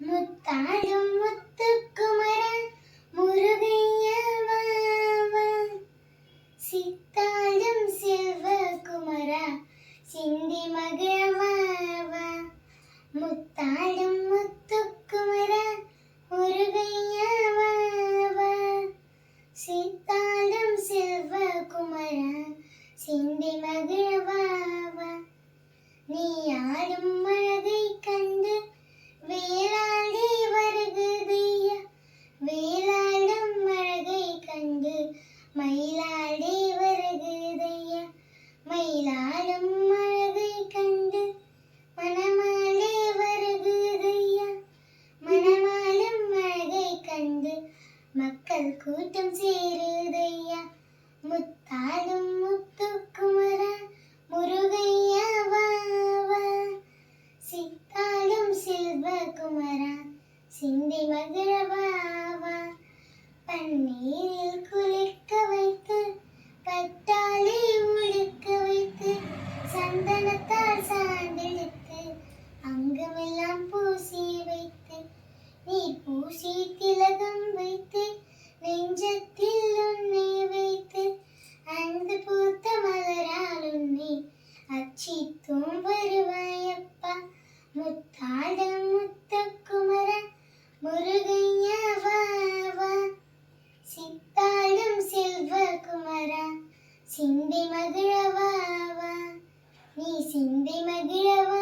മുത്താലും മുത്തുക്കുമരൻ മുരുകയ്യ സിത്താലും ശിവകുമര സിന്ധി മകവാവ മുത്താലും മുത്തുക്കുമര മുരുകയ്യ സിത്താലും ശിവകുമര സിന്ധി മകവാവ നീയാലും மயிலாடி வருகுதையா மயிலாடும் அழகை கண்டு மனமாலே வருகுதையா மனமாலும் அழகை கண்டு மக்கள் கூட்டம் சேருதையா? முத்தாடும் முத்துக்குமர முருகையா வா வா. சித்தாடும் செல்வகுமரா சிந்தி மகிழவாவா பன்னீரில் குளிக்க பட்டாளி உடுக்க வைத்து சந்தனத்தால் சார்ந்தெடுத்து அங்கமெல்லாம் பூசி வைத்து நீ பூசி திலகம் வைத்து நெஞ்சத்தில் உன்னை சிந்தி மகிழவாவா நீ சிந்தி மகிழவாவா என் சிந்தி மகிழவா